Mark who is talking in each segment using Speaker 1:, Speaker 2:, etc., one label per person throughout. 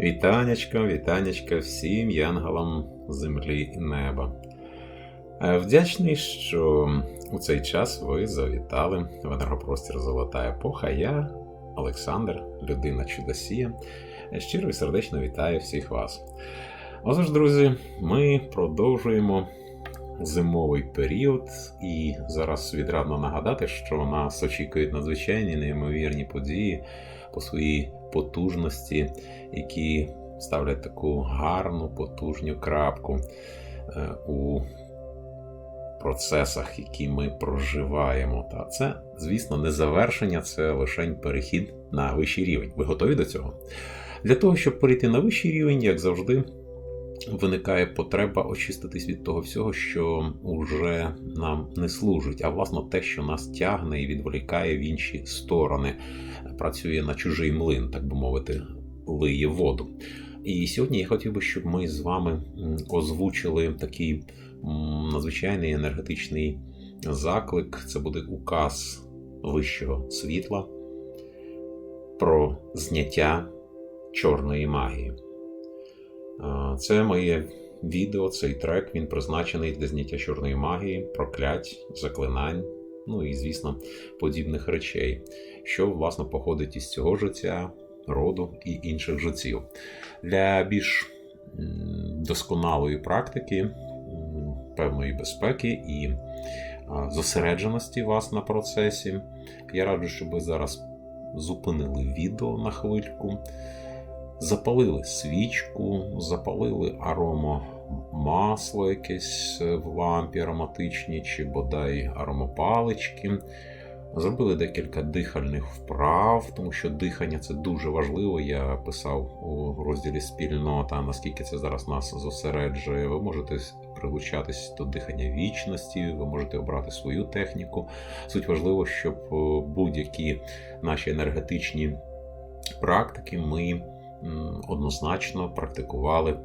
Speaker 1: Вітанечко, вітанечко всім янголам землі і неба. Е, Вдячний, що у цей час ви завітали в енергопростір Золота епоха. Я, Олександр, людина Чудосія, щиро і сердечно вітаю всіх вас. Отож, друзі, ми продовжуємо зимовий період, і зараз відрадно нагадати, що нас очікують надзвичайні неймовірні події по своїй потужності, які ставлять таку гарну, потужню крапку е, у процесах, які ми проживаємо. Та це, звісно, не завершення, це лише перехід на вищий рівень. Ви готові до цього? Для того, щоб перейти на вищий рівень, як завжди, виникає потреба очиститись від того всього, що вже нам не служить, а власне те, що нас тягне і відволікає в інші сторони, працює на чужий млин, так би мовити, лиє воду. І сьогодні я хотів би, щоб ми з вами озвучили такий надзвичайний енергетичний заклик. Це буде указ вищого світла про зняття чорної магії. А, Це моє відео, цей трек. Він призначений для зняття чорної магії, проклять, заклинань, ну і, звісно, подібних речей, що власне походить із цього життя, роду і інших життів. Для більш досконалої практики, певної безпеки і зосередженості вас на процесі, я раджу, щоб ви зараз зупинили відео на хвильку запалили свічку, запалили аромо масло якесь в лампі ароматичні, чи бодай аромопалички. Зробили декілька дихальних вправ, тому що дихання це дуже важливо. Я писав у розділі спільнота, наскільки це зараз нас зосереджує. Ви можете прилучатись до дихання вічності, ви можете обрати свою техніку. Суть важливо, щоб е, будь-які наші енергетичні практики ми однозначно практикували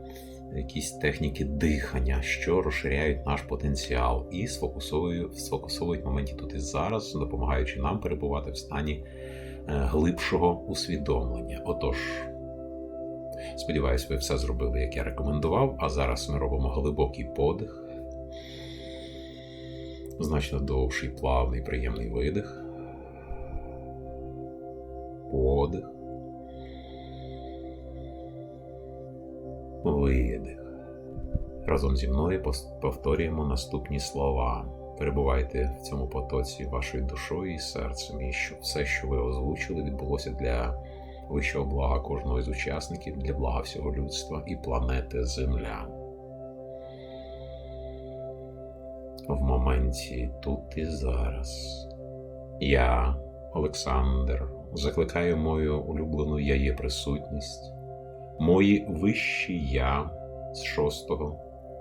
Speaker 1: якісь техніки дихання, що розширяють наш потенціал і сфокусовують, сфокусовують моменті тут і зараз, допомагаючи нам перебувати в стані е, глибшого усвідомлення. Отож, сподіваюсь, ви все зробили, як я рекомендував. А зараз ми робимо глибокий подих, значно довший, плавний, приємний видих. Подих. Видих. Разом зі мною повторюємо наступні слова. Перебувайте в цьому потоці вашою душою і серцем, і щоб все, що ви озвучили, відбулося для вищого блага кожного з учасників, для блага всього людства і планети Земля. В моменті тут і зараз. Я, Олександр, закликаю мою улюблену я є присутність мої вищі я з 6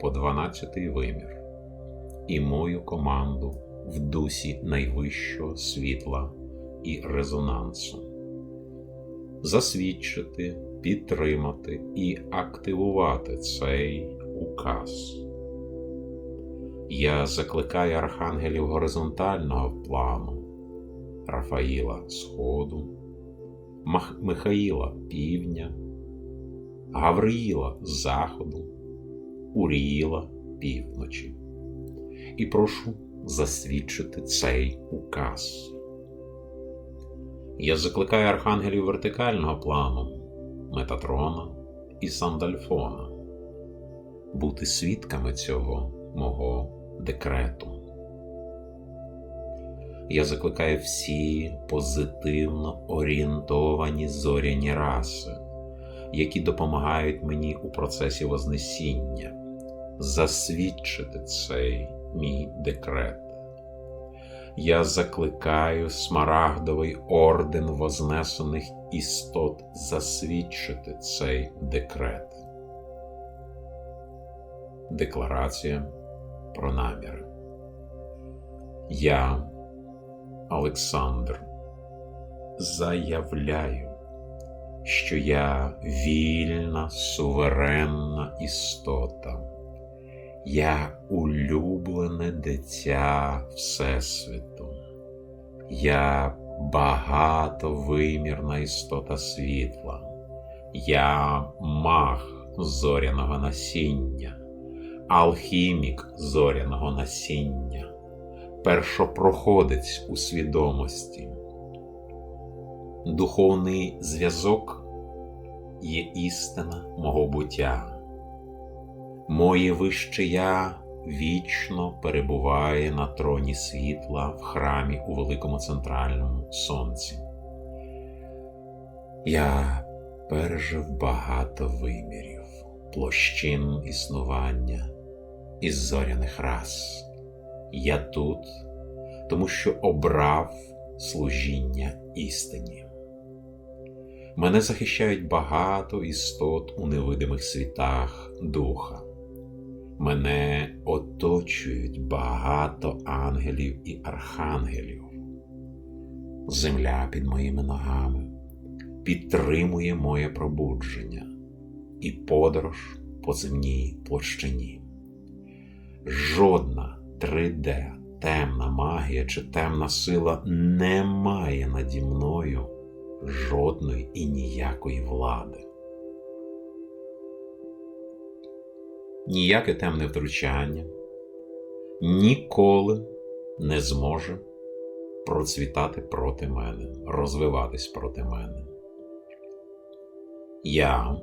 Speaker 1: по 12 вимір і мою команду в дусі найвищого світла і резонансу. Засвідчити, підтримати і активувати цей указ. Я закликаю архангелів горизонтального плану Рафаїла Сходу, Мах- Михаїла Півдня. Гавриїла з заходу, Уріїла півночі. І прошу засвідчити цей указ. Я закликаю архангелів вертикального плану, Метатрона і Сандальфона бути свідками цього мого декрету. Я закликаю всі позитивно орієнтовані зоряні раси які допомагають мені у процесі Вознесіння, засвідчити цей мій декрет. Я закликаю смарагдовий орден вознесених істот засвідчити цей декрет. Декларація про наміри. Я, Олександр, заявляю що я вільна, суверенна істота, я улюблене дитя Всесвіту, я багатовимірна істота світла, Я маг зоряного насіння, алхімік зоряного насіння, першопроходець у свідомості. Духовний зв'язок є істина мого буття. Моє вище я вічно перебуває на троні світла в храмі у великому центральному сонці. Я пережив багато вимірів, площин існування із зоряних рас. Я тут, тому що обрав служіння істині. Мене захищають багато істот у невидимих світах духа. Мене оточують багато ангелів і архангелів. Земля під моїми ногами підтримує моє пробудження і подорож по земній площині. Жодна 3D, темна магія чи темна сила не має наді мною жодної і ніякої влади. Ніяке темне втручання ніколи не зможе процвітати проти мене, розвиватись проти мене. Я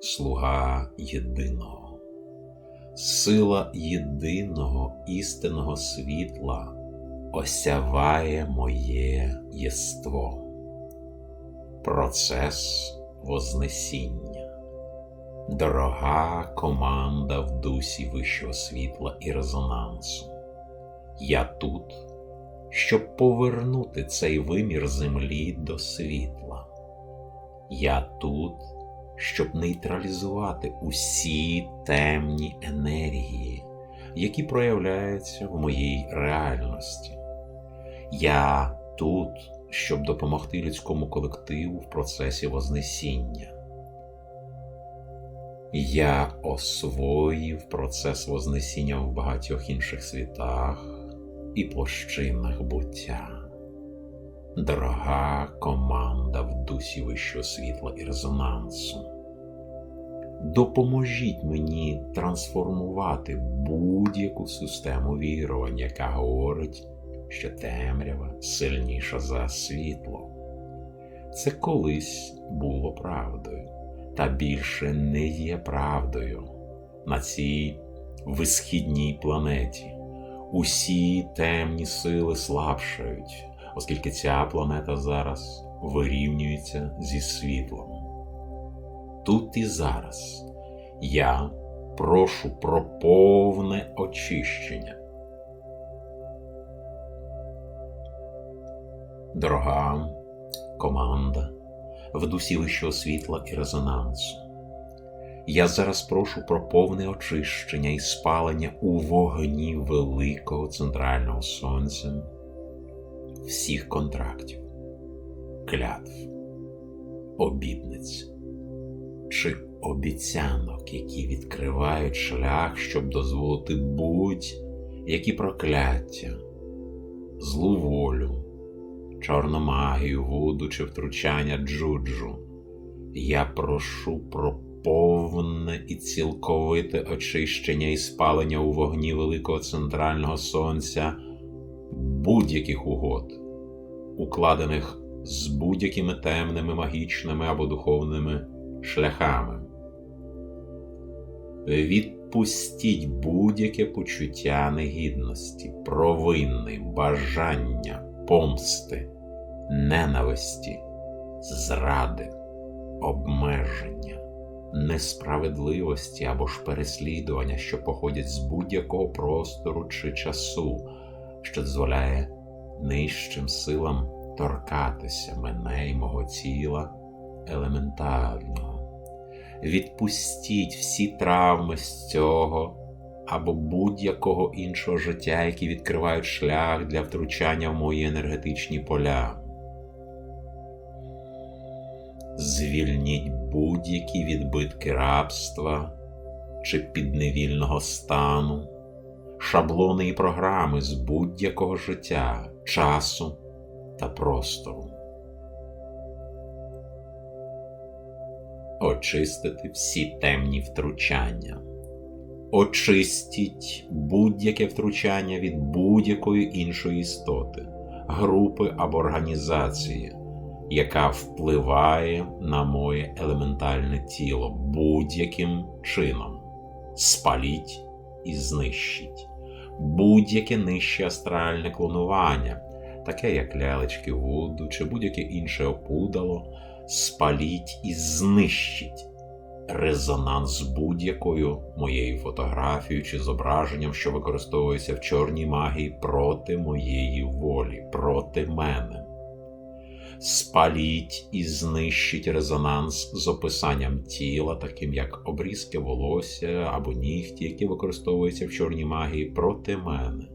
Speaker 1: слуга єдиного, сила єдиного істинного світла осяває моє єство процес Вознесіння, дорога команда в дусі вищого світла і резонансу. Я тут, щоб повернути цей вимір землі до світла. Я тут, щоб нейтралізувати усі темні енергії, які проявляються в моїй реальності. Я тут щоб допомогти людському колективу в процесі Вознесіння. Я освоїв процес Вознесіння в багатьох інших світах і площинах буття. Дорога команда в дусі вищого світла і резонансу. Допоможіть мені трансформувати будь-яку систему вірування, яка говорить що темрява сильніша за світло. Це колись було правдою, та більше не є правдою на цій висхідній планеті. Усі темні сили слабшають, оскільки ця планета зараз вирівнюється зі світлом. Тут і зараз я прошу про повне очищення. Дорога команда в дусі вищого світла і резонансу. Я зараз прошу про повне очищення і спалення у вогні великого центрального сонця всіх контрактів, клятв, обідниць чи обіцянок, які відкривають шлях, щоб дозволити будь-які прокляття, злу волю чорну магію, вуду чи втручання джуджу. Я прошу про повне і цілковите очищення і спалення у вогні великого центрального сонця будь-яких угод, укладених з будь-якими темними, магічними або духовними шляхами. Відпустіть будь-яке почуття негідності, провини, бажання, помсти, ненависті, зради, обмеження, несправедливості або ж переслідування, що походять з будь-якого простору чи часу, що дозволяє нижчим силам торкатися мене і мого тіла елементарного. Відпустіть всі травми з цього або будь-якого іншого життя, які відкривають шлях для втручання в мої енергетичні поля. Звільніть будь-які відбитки рабства чи підневільного стану, шаблони і програми з будь-якого життя, часу та простору. очистити всі темні втручання. Очистіть будь-яке втручання від будь-якої іншої істоти, групи або організації, яка впливає на моє елементальне тіло будь-яким чином. Спаліть і знищить будь-яке нижче астральне клонування, таке як лялечки Вуду чи будь-яке інше опудало, спаліть і знищить резонанс будь-якою моєю фотографією чи зображенням, що використовується в чорній магії проти моєї волі, проти мене. Спаліть і знищить резонанс з описанням тіла, таким як обрізки волосся або нігті, які використовуються в чорній магії проти мене.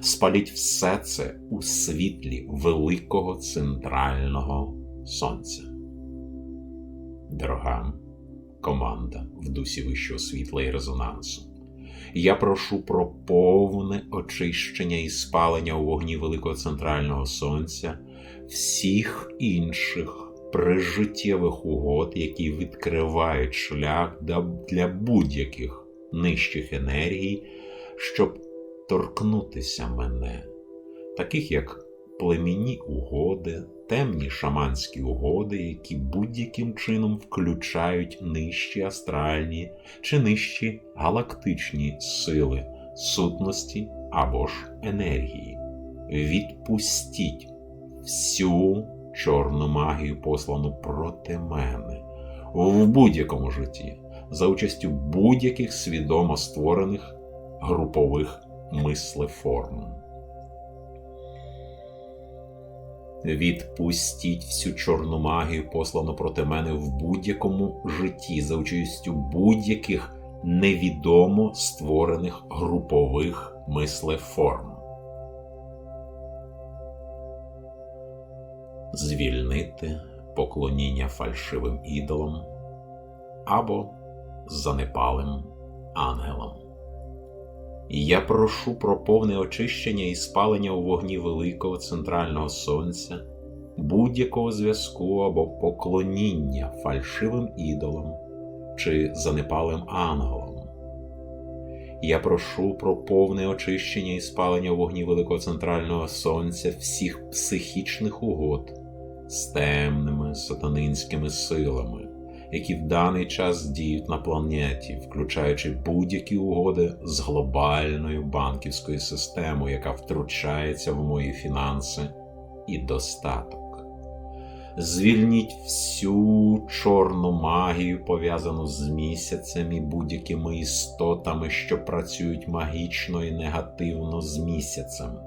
Speaker 1: Спаліть все це у світлі великого центрального сонця. Дорога команда в дусі вищого світла і резонансу. Я прошу про повне очищення і спалення у вогні великого центрального сонця всіх інших прижиттєвих угод, які відкривають шлях для будь-яких нижчих енергій, щоб торкнутися мене, таких як племінні угоди, темні шаманські угоди, які будь-яким чином включають нижчі астральні чи нижчі галактичні сили, сутності або ж енергії. Відпустіть всю чорну магію, послану проти мене в будь-якому житті, за участю будь-яких свідомо створених групових мислеформ. Відпустіть всю чорну магію, послану проти мене в будь-якому житті, за участю будь-яких невідомо створених групових мислеформ. Звільнити поклоніння фальшивим ідолам або занепалим ангелам. Я прошу про повне очищення і спалення у вогні великого центрального сонця, будь-якого зв'язку або поклоніння фальшивим ідолам чи занепалим ангелам. Я прошу про повне очищення і спалення у вогні великого центрального сонця всіх психічних угод з темними сатанинськими силами які в даний час діють на планеті, включаючи будь-які угоди з глобальною банківською системою, яка втручається в мої фінанси і достаток. Звільніть всю чорну магію, пов'язану з місяцем і будь-якими істотами, що працюють магічно і негативно з місяцем.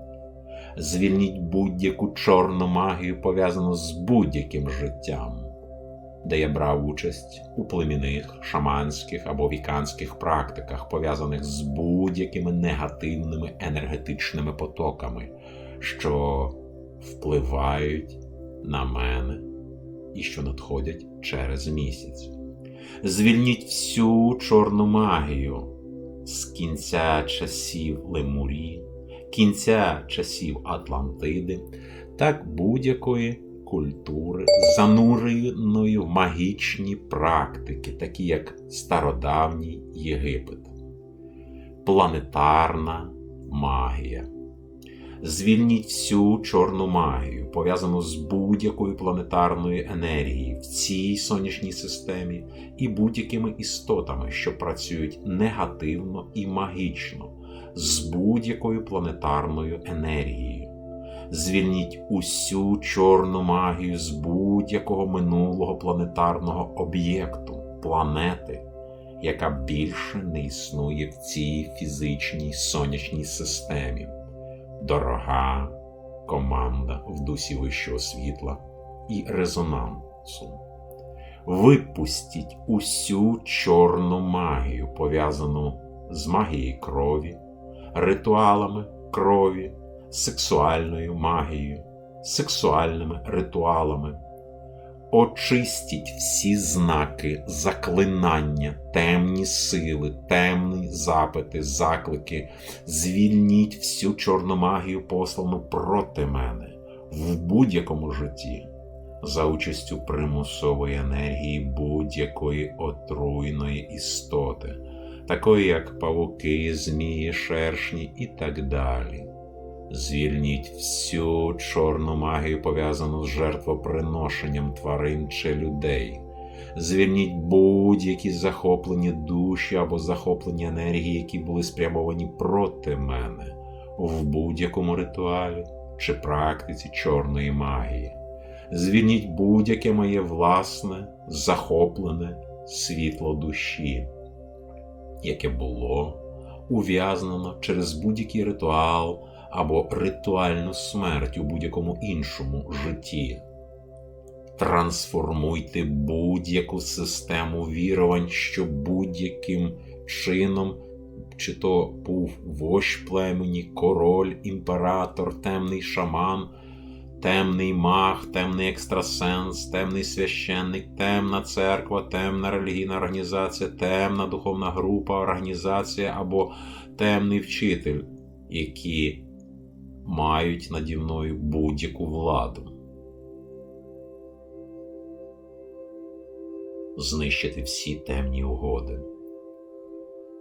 Speaker 1: Звільніть будь-яку чорну магію, пов'язану з будь-яким життям де я брав участь у племінних, шаманських або віканських практиках, пов'язаних з будь-якими негативними енергетичними потоками, що впливають на мене і що надходять через місяць. Звільніть всю чорну магію з кінця часів Лемурі, кінця часів Атлантиди, так будь-якої культури, зануреної в магічні практики, такі як стародавній Єгипет, планетарна магія. Звільніть всю чорну магію, пов'язану з будь-якою планетарною енергією в цій сонячній системі і будь-якими істотами, що працюють негативно і магічно, з будь-якою планетарною енергією звільніть усю чорну магію з будь-якого минулого планетарного об'єкту, планети, яка більше не існує в цій фізичній сонячній системі. Дорога команда в дусі вищого світла і резонансу. Випустіть усю чорну магію, пов'язану з магією крові, ритуалами крові, сексуальною магією, сексуальними ритуалами. Очистіть всі знаки, заклинання, темні сили, темні запити, заклики, звільніть всю чорну магію, послану проти мене в будь-якому житті, за участю примусової енергії будь-якої отруйної істоти, такої як павуки, змії, шершні і так далі. Звільніть всю чорну магію, пов'язану з жертвоприношенням тварин чи людей. Звільніть будь-які захоплені душі або захоплені енергії, які були спрямовані проти мене в будь-якому ритуалі чи практиці чорної магії. Звільніть будь-яке моє власне, захоплене світло душі, яке було ув'язнено через будь-який ритуал або ритуальну смерть у будь-якому іншому житті. Трансформуйте будь-яку систему вірувань, що будь-яким чином, чи то був вождь племені, король, імператор, темний шаман, темний маг, темний екстрасенс, темний священник, темна церква, темна релігійна організація, темна духовна група, організація або темний вчитель, які мають наді мною будь-яку владу. Знищити всі темні угоди.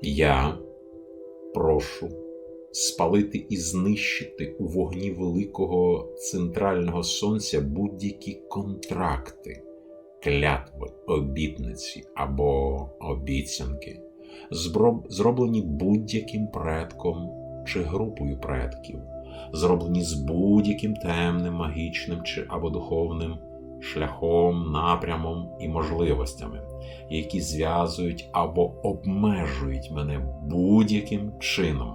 Speaker 1: Я прошу спалити і знищити у вогні великого центрального сонця будь-які контракти, клятви, обітниці або обіцянки, зроблені будь-яким предком чи групою предків зроблені з будь-яким темним, магічним чи або духовним шляхом, напрямом і можливостями, які зв'язують або обмежують мене будь-яким чином,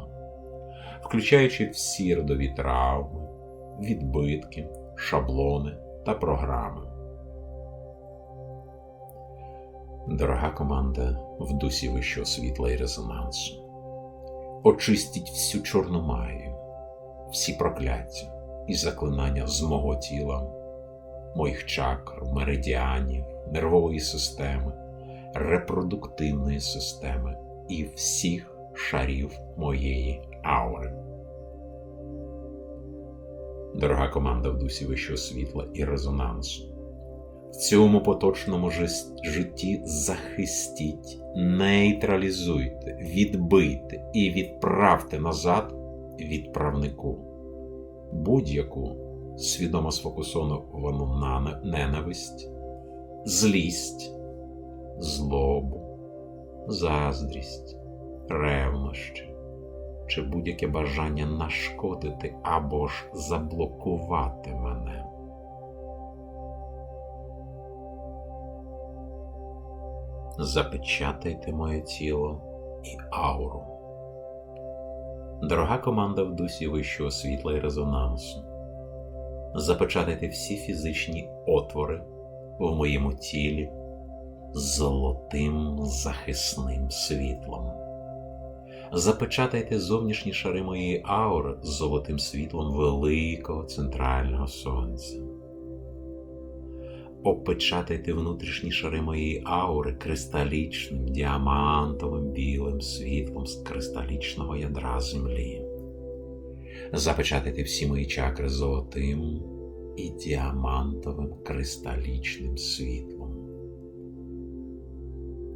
Speaker 1: включаючи всі родові травми, відбитки, шаблони та програми. Дорога команда в дусі вищого світла і резонансу. Очистіть всю чорну магію, всі прокляття і заклинання з мого тіла, моїх чакр, меридіанів, нервової системи, репродуктивної системи і всіх шарів моєї аури. Дорога команда в дусі вищого світла і резонансу. В цьому поточному житті захистіть, нейтралізуйте, відбийте і відправте назад відправнику будь-яку свідомо сфокусовану на ненависть, злість, злобу, заздрість, ревнощі чи будь-яке бажання нашкодити або ж заблокувати мене. Запечатайте моє тіло і ауру. Дорога команда в дусі вищого світла і резонансу. Запечатайте всі фізичні отвори в моєму тілі золотим захисним світлом. Запечатайте зовнішні шари моєї аури з золотим світлом великого центрального сонця опечатайте внутрішні шари моєї аури кристалічним, діамантовим білим світлом з кристалічного ядра землі. Запечатайте всі мої чакри золотим і діамантовим кристалічним світлом.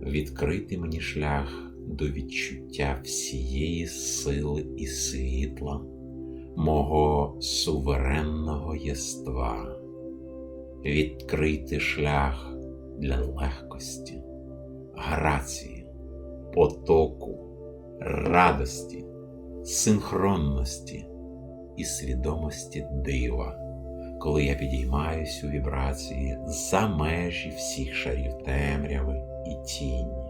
Speaker 1: Відкрити мені шлях до відчуття всієї сили і світла, мого суверенного єства відкрити шлях для легкості, грації, потоку, радості, синхронності і свідомості дива, коли я підіймаюсь у вібрації за межі всіх шарів темряви і тіні.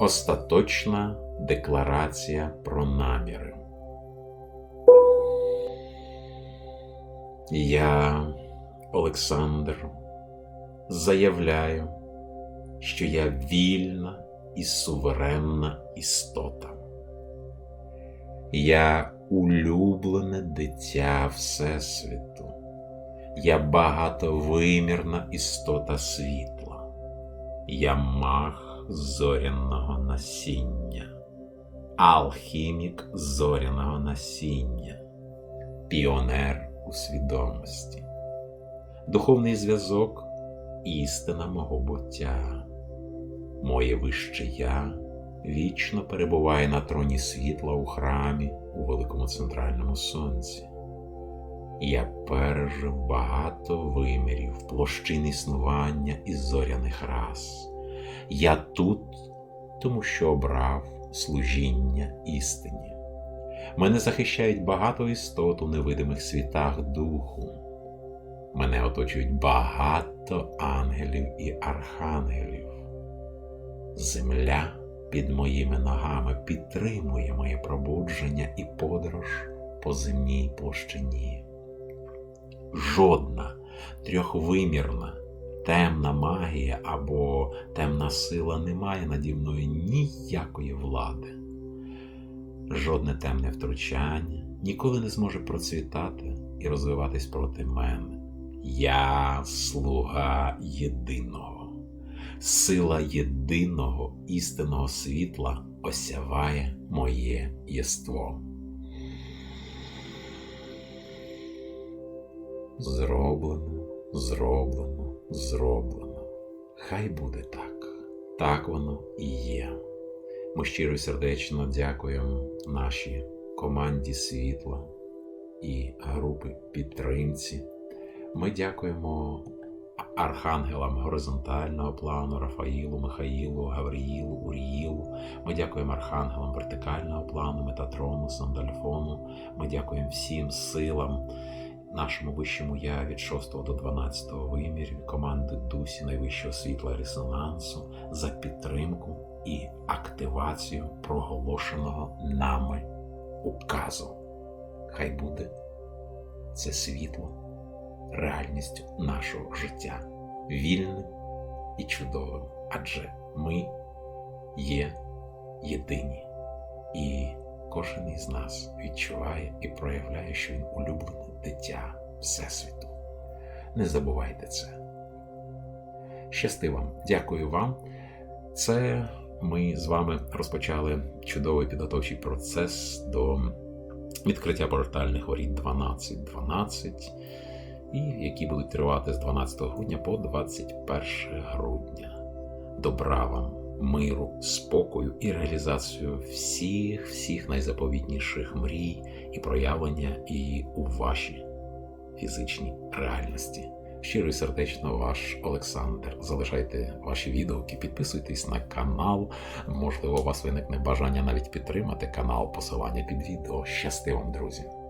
Speaker 1: Остаточна декларація про наміри. Я, Олександр, заявляю, що я вільна і суверенна істота. Я улюблене дитя Всесвіту, я багатовимірна істота світла, я мах зоряного насіння, алхімік зоряного насіння піонер у свідомості, духовний зв'язок, істина мого буття, моє вище я вічно перебуває на троні світла у храмі у великому центральному сонці. Я пережив багато вимірів, площин існування і зоряних рас. Я тут, тому що обрав служіння істині. Мене захищають багато істот у невидимих світах духу. Мене оточують багато ангелів і архангелів. Земля під моїми ногами підтримує моє пробудження і подорож по земній площині. Жодна трьохвимірна темна магія або темна сила не має наді мною ніякої влади. Жодне темне втручання ніколи не зможе процвітати і розвиватись проти мене. Я слуга єдиного. Сила єдиного істинного світла осяває моє єство. Зроблено, зроблено, зроблено. Хай буде так. Так воно і є. Ми щиро сердечно дякуємо нашій команді світла і групи підтримці. Ми дякуємо архангелам горизонтального плану Рафаїлу, Михаїлу, Гавриїлу, Уріїлу. Ми дякуємо архангелам вертикального плану, Метатрону, Сандальфону. Ми дякуємо всім силам, нашому вищому я від 6 до 12 вимірів, команди Дусі найвищого світла резонансу за підтримку і активацію проголошеного нами указу. Хай буде це світло реальністю нашого життя, вільним і чудовим, адже ми є єдині, і кожен із нас відчуває і проявляє, що він улюблене дитя Всесвіту. Не забувайте це. Щасти вам, дякую вам. Це ми з вами розпочали чудовий підготовчий процес до відкриття портальних воріт 12.12, і які будуть тривати з 12 грудня по 21 грудня. Добра вам, миру, спокою і реалізацію всіх всіх найзаповітніших мрій і проявлення і у вашій фізичній реальності. Щиро і сердечно ваш Олександр. Залишайте ваші відгуки, підписуйтесь на канал. Можливо, у вас виникне бажання навіть підтримати канал, посилання під відео. Щасти вам, друзі!